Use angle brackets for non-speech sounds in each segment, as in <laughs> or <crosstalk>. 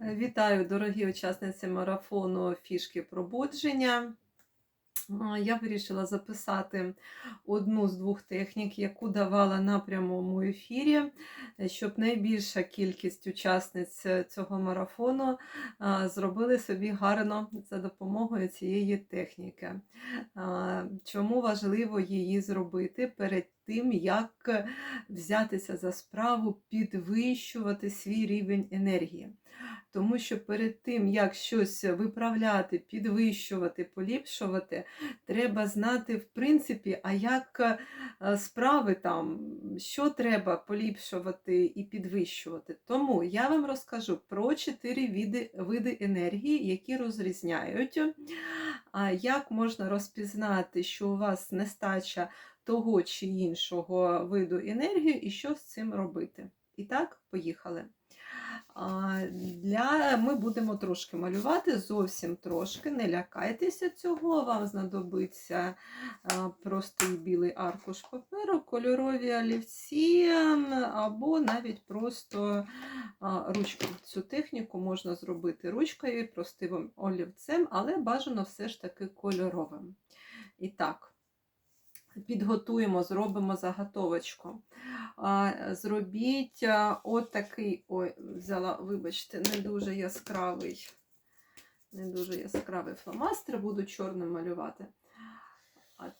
Вітаю, дорогі учасниці марафону Фішки пробудження. Я вирішила записати одну з двох технік, яку давала на прямому ефірі, щоб найбільша кількість учасниць цього марафону зробили собі гарно за допомогою цієї техніки. Чому важливо її зробити перед тим, як взятися за справу, підвищувати свій рівень енергії? Тому що перед тим, як щось виправляти, підвищувати, поліпшувати, треба знати, в принципі, а як е, справи там, що треба поліпшувати і підвищувати. Тому я вам розкажу про чотири види, види енергії, які розрізняють, як можна розпізнати, що у вас нестача того чи іншого виду енергії, і що з цим робити. І так, поїхали. Для... Ми будемо трошки малювати, зовсім трошки. Не лякайтеся цього, вам знадобиться простий білий аркуш паперу, кольорові олівці або навіть просто а, ручка. Цю техніку можна зробити ручкою, простим олівцем, але бажано все ж таки кольоровим. І так, підготуємо, зробимо заготовочку. Зробіть отакий, ой, взяла, вибачте, не дуже яскравий, не дуже яскравий фломастер, буду чорним малювати.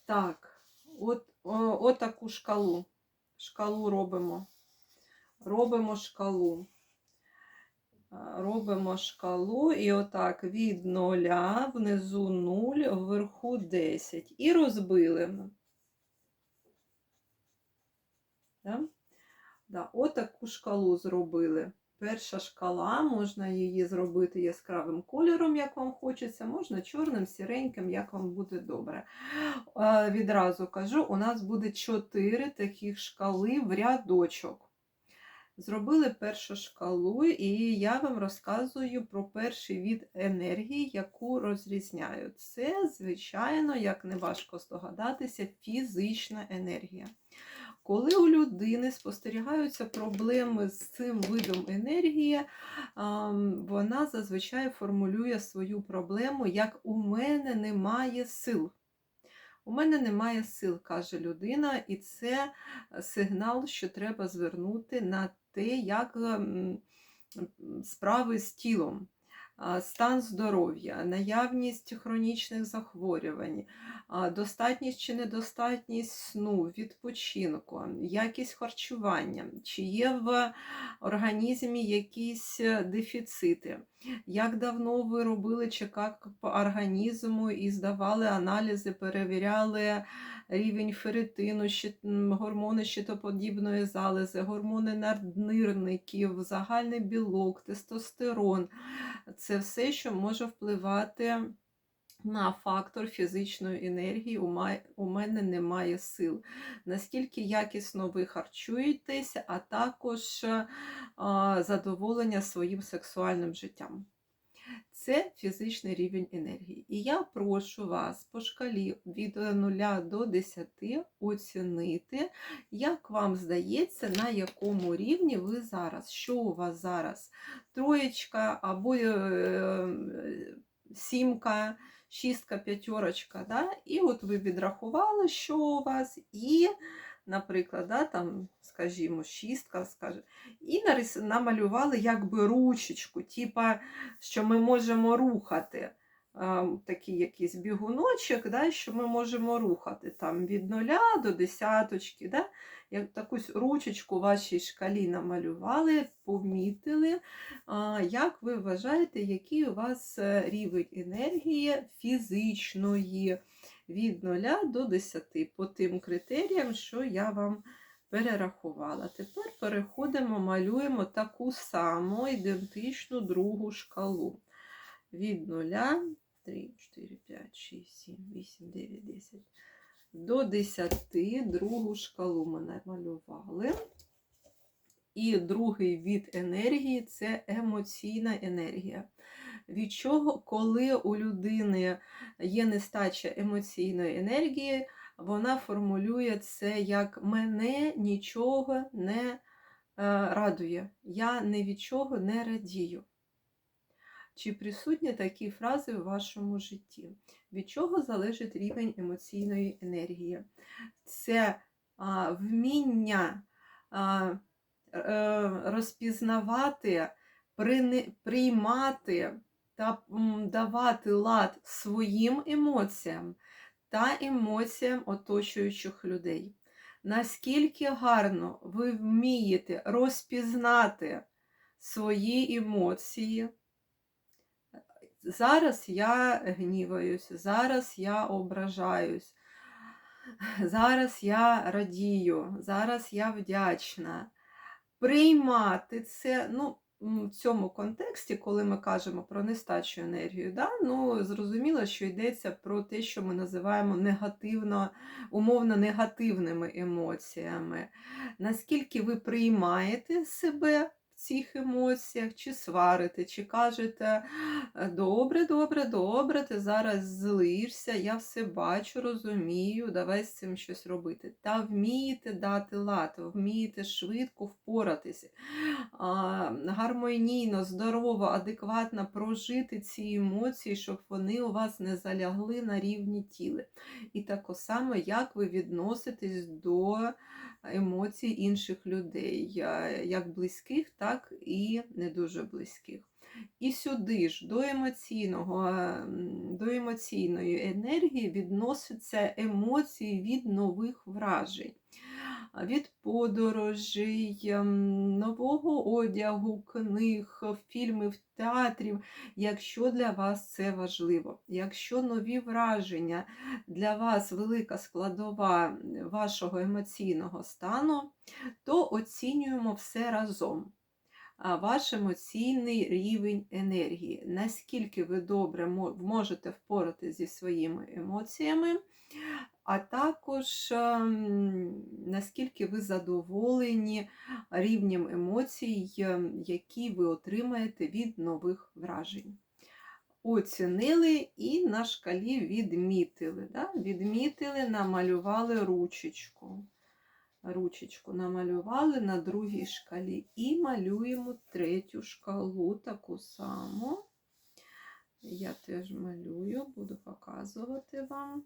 Так, от, отаку шкалу. Шкалу робимо. Робимо шкалу. Робимо шкалу і отак від 0, внизу 0, вверху 10. І розбили. Да? Да, Отаку шкалу зробили. Перша шкала, можна її зробити яскравим кольором, як вам хочеться, можна чорним, сіреньким, як вам буде добре. Відразу кажу, у нас буде 4 таких шкали в рядочок. Зробили першу шкалу, і я вам розказую про перший від енергії, яку розрізняю. Це, звичайно, як не важко здогадатися, фізична енергія. Коли у людини спостерігаються проблеми з цим видом енергії, вона зазвичай формулює свою проблему як у мене немає сил. У мене немає сил, каже людина, і це сигнал, що треба звернути на те, як справи з тілом стан здоров'я, наявність хронічних захворювань, достатність чи недостатність сну, відпочинку, якість харчування, чи є в організмі якісь е, дефіцити, як давно ви робили чекап по організму і здавали аналізи, перевіряли рівень ферритину, гормони щитоподібної залози, гормони наднирників, загальний білок, тестостерон? Це все, що може впливати на фактор фізичної енергії. У мене немає сил. Наскільки якісно ви харчуєтесь, а також задоволення своїм сексуальним життям. Це фізичний рівень енергії. І я прошу вас по шкалі від 0 до 10 оцінити, як вам здається, на якому рівні ви зараз, що у вас зараз троєчка або е, сімка, шістка, п'ятерочка. Да? І от ви відрахували, що у вас, і наприклад, да, там, скажімо, шістка, скажімо, і намалювали якби ручечку, типа, що ми можемо рухати. Такий якийсь бігуночок, да, що ми можемо рухати там від нуля до десяточки. Да, як таку ручечку вашій шкалі намалювали, помітили, як ви вважаєте, який у вас е, рівень енергії фізичної від 0 до 10 по тим критеріям, що я вам перерахувала. Тепер переходимо, малюємо таку саму ідентичну другу шкалу. Від 0, 3, 4, 5, 6, 7, 8, 9, 10. До 10 другу шкалу ми намалювали. І другий від енергії це емоційна енергія від чого, коли у людини є нестача емоційної енергії, вона формулює це як мене нічого не е, радує, я ні від чого не радію. Чи присутні такі фрази в вашому житті? Від чого залежить рівень емоційної енергії? Це а, вміння а, е, розпізнавати, приймати та давати лад своїм емоціям та емоціям оточуючих людей. Наскільки гарно ви вмієте розпізнати свої емоції? Зараз я гніваюсь, зараз я ображаюсь, <sighs> зараз я радію, зараз я вдячна. Приймати це, ну, в цьому контексті, коли ми кажемо про нестачу енергію, да, ну, зрозуміло, що йдеться про те, що ми називаємо негативно, умовно негативними емоціями. Наскільки ви приймаєте себе цих емоціях, чи сварите, чи кажете, «Е, добре, добре, добре, ти зараз злишся, я все бачу, розумію, давай з цим щось робити. Та вмієте дати лад, вмієте швидко впоратися, гармонійно, здорово, адекватно прожити ці емоції, щоб вони у вас не залягли на рівні тіла. І так само, як ви відноситесь до емоцій інших людей, як близьких, так і не дуже близьких. І сюди ж до емоційного, до емоційної енергії відносяться емоції від нових вражень, від подорожей, ем, нового одягу, книг, фільмів, театрів, якщо для вас це важливо. Якщо нові враження для вас велика складова вашого емоційного стану, то оцінюємо все разом. Ваш емоційний рівень енергії, наскільки ви добре можете впоратися зі своїми емоціями, а також ем, наскільки ви задоволені рівнем емоцій, ем, які ви отримаєте від нових вражень. Оцінили і на шкалі відмітили. Да? Відмітили, намалювали ручечку. Ручечку намалювали на другій шкалі і малюємо третю шкалу таку саму. Я теж малюю, буду показувати вам.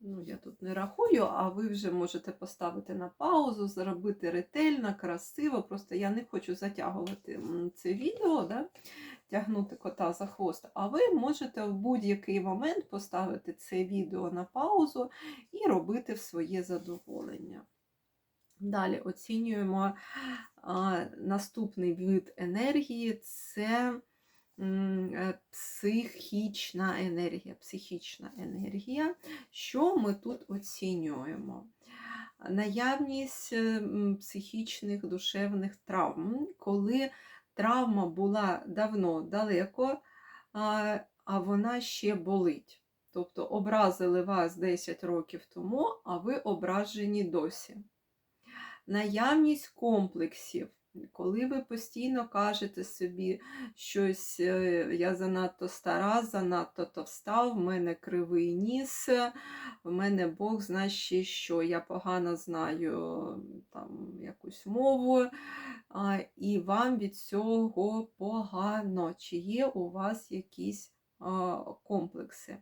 Ну, я тут не рахую, а ви вже можете поставити на паузу, зробити ретельно, красиво. Просто я не хочу затягувати це відео, да? тягнути кота за хвост. А ви можете в будь-який момент поставити це відео на паузу і робити в своє задоволення. Далі оцінюємо а, наступний вид енергії це психічна енергія. Психічна енергія. Що ми тут оцінюємо? Наявність е, психічних душевних травм, коли травма була давно далеко, а вона ще болить. Тобто образили вас 10 років тому, а ви ображені досі. Наявність комплексів, коли ви постійно кажете собі щось, е, я занадто стара, занадто товста, в мене кривий ніс, в мене Бог ще що, я погано знаю там, якусь мову, і вам від цього погано, чи є у вас якісь комплекси.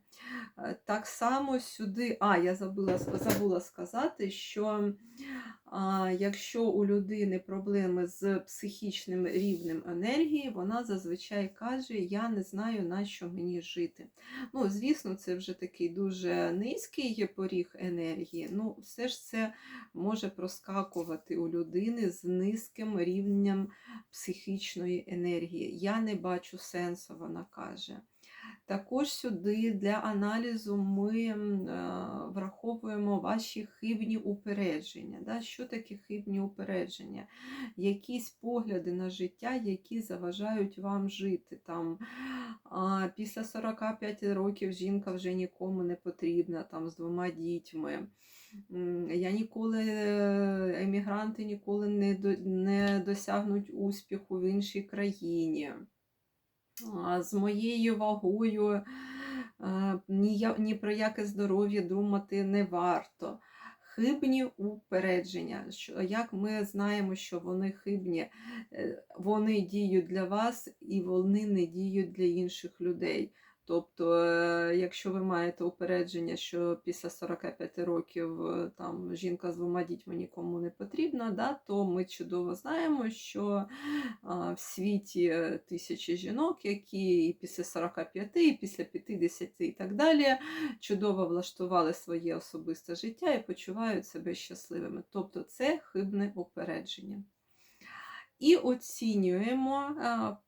Е, Так само сюди, а, я забула, забула сказати, що а, якщо у людини проблеми з психічним рівнем енергії, вона зазвичай каже: Я не знаю, на що мені жити. Ну, звісно, це вже такий дуже низький поріг енергії. Ну, все ж це може проскакувати у людини з низьким рівнем психічної енергії. Я не бачу сенсу, вона каже. Також сюди для аналізу ми е, враховуємо ваші хибні упередження. Да? Що таке хибні упередження? Якісь погляди на життя, які заважають вам жити. Там, після 45 років жінка вже нікому не потрібна, там, з двома дітьми. Я ніколи, е, емігранти ніколи не, не досягнуть успіху в іншій країні з моєю вагою е, ні, ні про яке здоров'я думати не варто. хибні упередження. Як ми знаємо, що вони хибні, Е, вони діють для вас і вони не діють для інших людей. Тобто, е, якщо ви маєте упередження, що після 45 років е, там жінка з двома дітьми нікому не потрібна, да, то ми чудово знаємо, що а, в світі е, тисячі жінок, які і після 45, і після 50 і так далі чудово влаштували своє особисте життя і почувають себе щасливими. Тобто це хибне упередження. І оцінюємо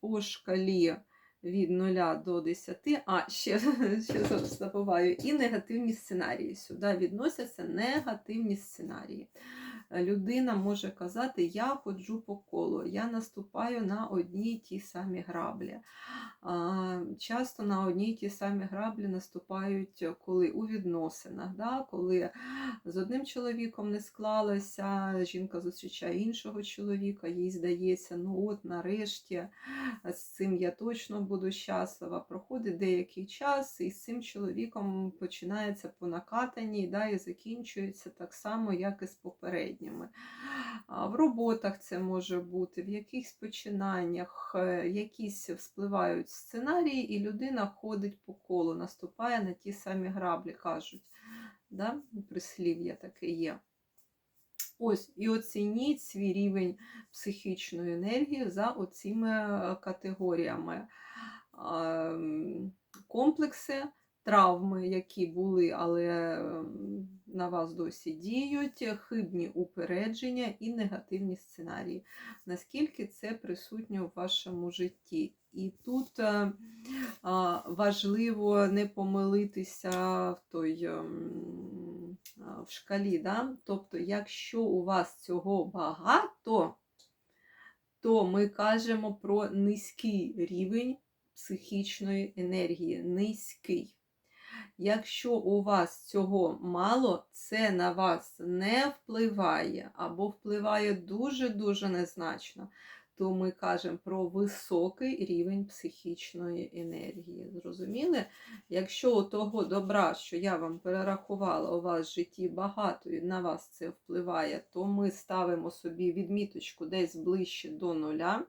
по шкалі від 0 до 10, а ще, <laughs> ще забуваю, і негативні сценарії. Сюди відносяться негативні сценарії. Людина може казати, я ходжу по колу, я наступаю на одні й ті самі граблі. Часто на одні й ті самі граблі наступають коли у відносинах, да? коли з одним чоловіком не склалося, жінка зустрічає іншого чоловіка, їй здається, ну от нарешті з цим я точно буду щаслива. Проходить деякий час, і з цим чоловіком починається по накатанні да, і закінчується так само, як і з попередніми. А В роботах це може бути, в якихось починаннях, е, якісь вспливають сценарії, і людина ходить по колу, наступає на ті самі граблі, кажуть. Да? Прислів'я таке є. Ось, і оцініть свій рівень психічної енергії за оціми е, категоріями. Комплекси, травми, які були, але ем, на вас досі діють, хибні упередження і негативні сценарії. Наскільки це присутнє у вашому житті? І тут е, важливо не помилитися в той ем, в шкалі. Да? Тобто, якщо у вас цього багато, то ми кажемо про низький рівень психічної енергії. Низький. Якщо у вас цього мало, це на вас не впливає або впливає дуже-дуже незначно, то ми кажемо про високий рівень психічної енергії. Зрозуміли? Якщо у того добра, що я вам перерахувала, у вас в житті багато і на вас це впливає, то ми ставимо собі відміточку десь ближче до нуля.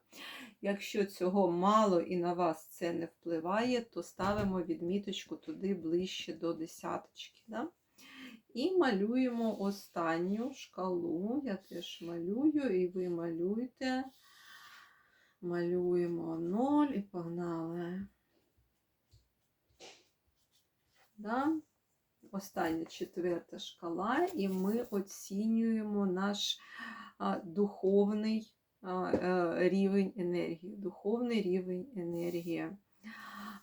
Якщо цього мало і на вас це не впливає, то ставимо відміточку туди ближче до десяточки. Да? І малюємо останню шкалу. Я теж малюю, і ви малюєте. Малюємо 0 і погнали. Да? Остання четверта шкала, і ми оцінюємо наш духовний рівень енергії. Духовний рівень енергії.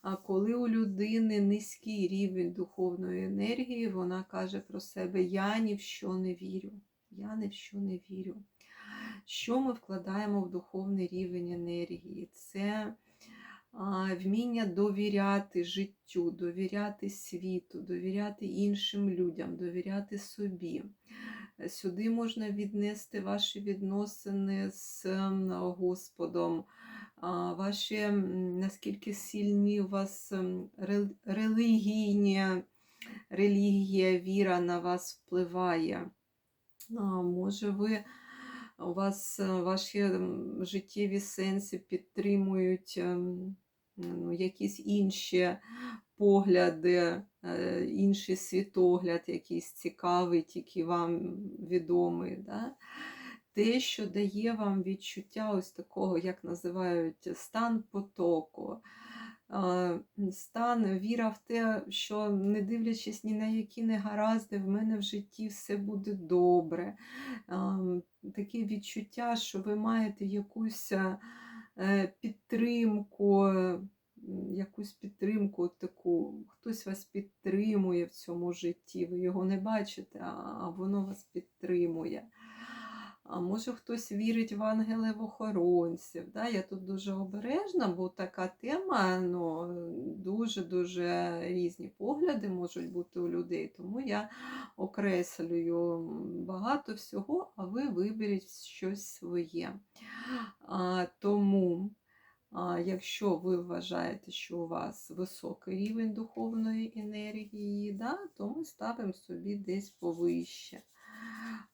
А коли у людини низький рівень духовної енергії, вона каже про себе: Я ні в що не вірю. Я ні в що не вірю. Що ми вкладаємо в духовний рівень енергії? Це вміння довіряти життю, довіряти світу, довіряти іншим людям, довіряти собі. Сюди можна віднести ваші відносини з Господом, ваші наскільки сильні у вас релігійні, релігія, віра на вас впливає. Може, ви у вас е, ваші життєві сенси підтримують ем, ну, якісь інші погляди, е, інший світогляд, якийсь цікавий, тільки вам відомий. Да? Те, що дає вам відчуття ось такого, як називають, стан потоку. Стан, віра в те, що не дивлячись ні на які негаразди, в мене в житті все буде добре. Таке відчуття, що ви маєте якусь е, підтримку, якусь підтримку таку, хтось вас підтримує в цьому житті, ви його не бачите, а воно вас підтримує. А може хтось вірить в ангелів-охоронців. Да? Я тут дуже обережна, бо така тема, ну, дуже-дуже різні погляди можуть бути у людей. Тому я окреслюю багато всього, а ви виберіть щось своє. А, тому, якщо ви вважаєте, що у вас високий рівень духовної енергії, да, то ми ставимо собі десь повище.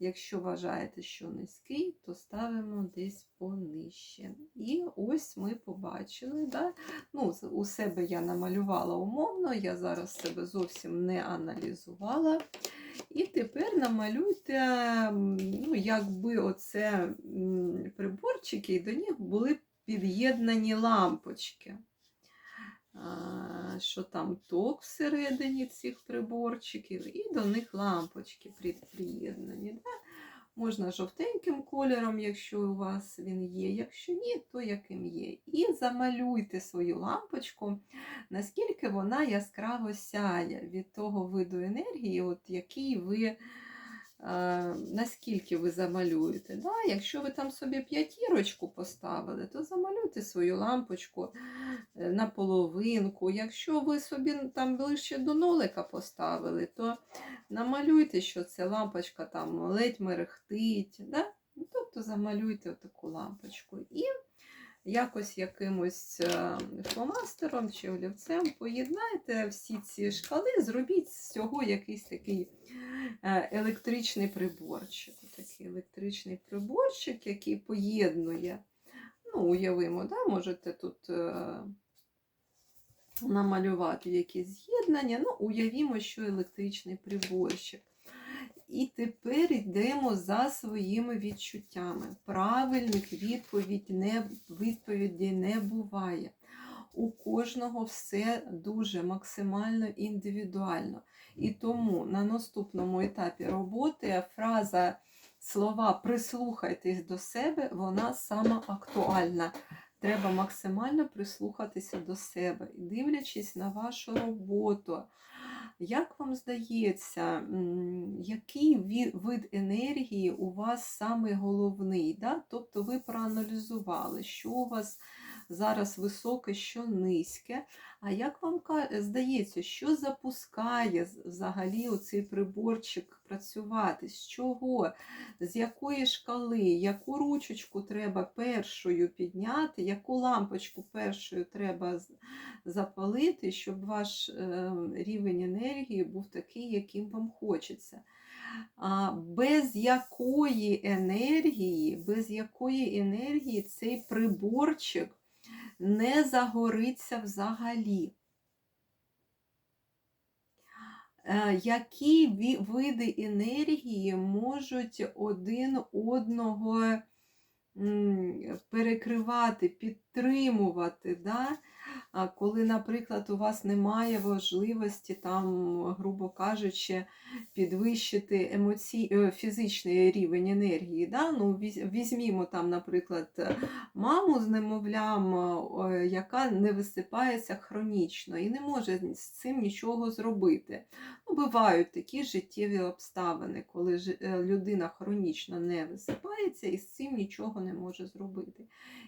Якщо вважаєте, що низький, то ставимо десь понижче. І ось ми побачили. Да? Ну, у себе я намалювала умовно, я зараз себе зовсім не аналізувала. І тепер намалюйте, ну, якби оце приборчики, і до них були під'єднані лампочки. Що там ток всередині цих приборчиків, і до них лампочки при- приєднані. Да? Можна жовтеньким кольором, якщо у вас він є. Якщо ні, то яким є. І замалюйте свою лампочку, наскільки вона яскраво сяє від того виду енергії, от який ви. Наскільки ви замалюєте. Да? Якщо ви там собі п'ятірочку поставили, то замалюйте свою лампочку е, на половинку. Якщо ви собі там ближче до нолика поставили, то намалюйте, що ця лампочка там ледь мерехтить. Да? Ну, Тобто замалюйте таку лампочку. І якось якимось е, фломастером чи олівцем поєднайте всі ці шкали, зробіть з цього якийсь такий е, електричний приборчик. Такий електричний приборчик, який поєднує. Ну, уявимо, да? можете тут е, намалювати якісь з'єднання. Ну, уявімо, що електричний приборчик. І тепер йдемо за своїми відчуттями. Правильних відповідь не, відповіді не буває. У кожного все дуже максимально індивідуально. І тому на наступному етапі роботи фраза слова прислухайтесь до себе, вона сама актуальна. Треба максимально прислухатися до себе, дивлячись на вашу роботу. Як вам здається, який вид енергії у вас саме головний? Да? Тобто ви проаналізували, що у вас зараз високе, що низьке. А як вам здається, що запускає взагалі оцей приборчик працювати? З чого? З якої шкали? Яку ручечку треба першою підняти, яку лампочку першою треба запалити, щоб ваш е, рівень енергії був такий, яким вам хочеться. Без якої енергії, без якої енергії цей приборчик не загориться взагалі. Е, Які види енергії можуть один одного перекривати, підтримувати, да? Коли, наприклад, у вас немає можливості, там, грубо кажучи, підвищити емоцій... е, фізичний рівень енергії. Да? Ну, візьмімо там, наприклад, маму з немовлям, е, яка не висипається хронічно і не може з цим нічого зробити. Ну, бувають такі життєві обставини, коли е, людина хронічно не висипається і з цим нічого не може зробити.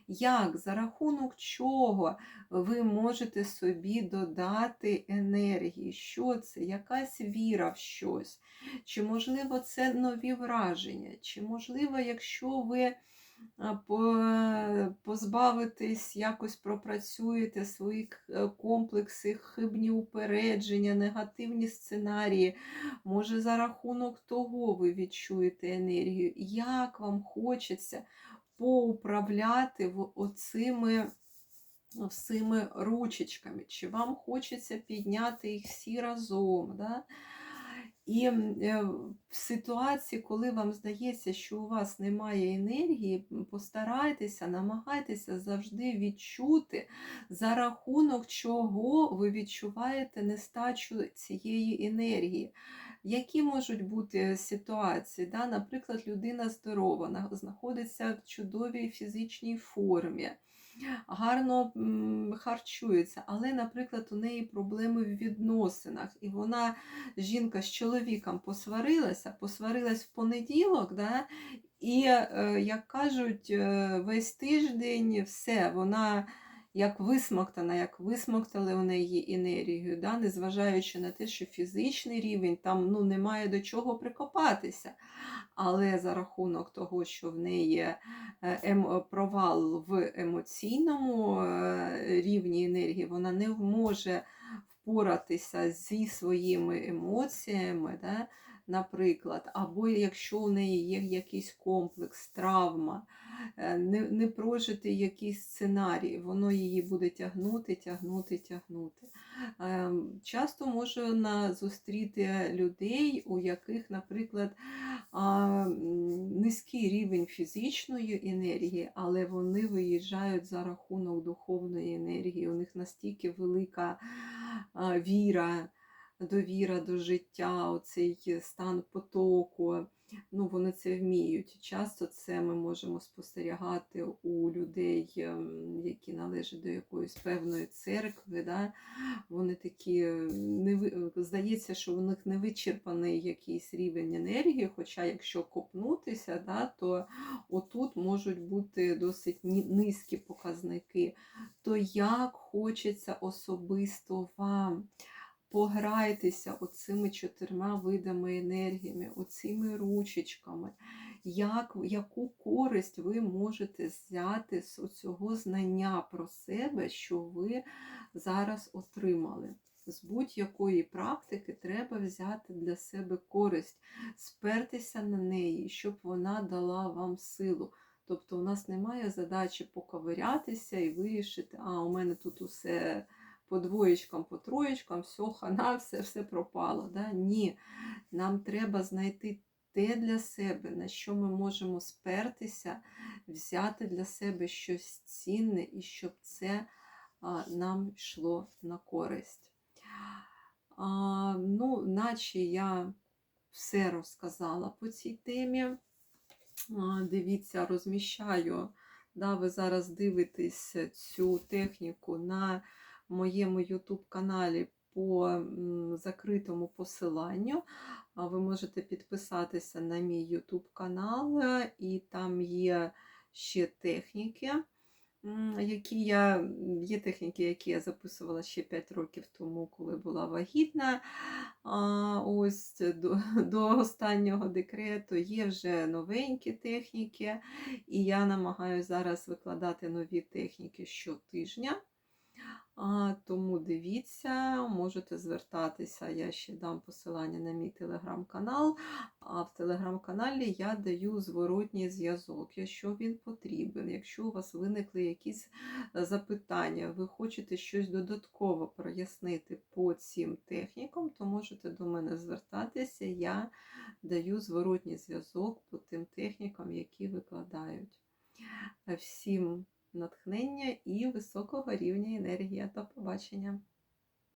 Як, за рахунок чого ви можете собі додати енергії? Що це? Якась віра в щось? Чи можливо це нові враження? Чи можливо, якщо ви позбавитесь, якось пропрацюєте свої е, комплекси, хибні упередження, негативні сценарії. Може, за рахунок того ви відчуєте енергію. Як вам хочеться поуправляти оцими всіми ручечками? Чи вам хочеться підняти їх всі разом? Да? І е, в ситуації, коли вам здається, що у вас немає енергії, постарайтеся, намагайтеся завжди відчути, за рахунок чого ви відчуваєте нестачу цієї енергії. Які можуть бути ситуації? Да? Наприклад, людина здорова, знаходиться в чудовій фізичній формі, гарно харчується, але, наприклад, у неї проблеми в відносинах, і вона жінка з чоловіком посварилася, посварилась в понеділок, да? і, е, як кажуть, е, весь тиждень все, вона як висмоктана, як висмоктали у неї енергію, да? незважаючи на те, що фізичний рівень там ну, немає до чого прикопатися. Але за рахунок того, що в неї е, ем, провал в емоційному е, рівні енергії, вона не може впоратися зі своїми емоціями, да? наприклад, або якщо у неї є якийсь комплекс, травма, не, не прожитий якийсь сценарій, воно її буде тягнути, тягнути, тягнути. Ем, Часто можна зустріти людей, у яких, наприклад, низький рівень фізичної енергії, але вони виїжджають за рахунок духовної енергії. У них настільки велика віра, довіра до життя, оцей стан потоку. Ну, вони це вміють. Часто це ми можемо спостерігати у людей, ем, які належать до якоїсь певної церкви. Да? Вони такі е, не здається, що у них не вичерпаний якийсь рівень енергії. Хоча, якщо копнутися, да, то отут можуть бути досить низькі показники. То як хочеться особисто вам. Пограйтеся оцими чотирма видами енергіями, оцими ручечками, як, яку користь ви можете взяти з цього знання про себе, що ви зараз отримали. З будь-якої практики треба взяти для себе користь, спертися на неї, щоб вона дала вам силу. Тобто у нас немає задачі поковирятися і вирішити, а у мене тут усе по двоєчкам, по троєчкам, все, хана, <laughs> все, все пропало. Да? Ні, нам треба знайти те для себе, на що ми можемо спертися, взяти для себе щось цінне і щоб це нам йшло на користь. А, ну, наче я все розказала по цій темі. А, Дивіться, розміщаю. Да, ви зараз дивитесь цю техніку на моєму YouTube каналі по закритому посиланню. Ви можете підписатися на мій YouTube канал, е, і там є ще техніки. Які я, є техніки, які я записувала ще 5 років тому, коли була вагітна. Ось до, <laughs> до останнього декрету є вже новенькі техніки, і я намагаюся зараз викладати нові техніки щотижня. А, тому дивіться, можете звертатися. Я ще дам посилання на мій телеграм-канал. А в телеграм-каналі я даю зворотній зв'язок, якщо він потрібен. Якщо у вас виникли якісь е, запитання, ви хочете щось додатково прояснити по цим технікам, то можете до мене звертатися. Я даю зворотній зв'язок по тим технікам, які викладають. Всім натхнення і високого рівня енергії. До побачення!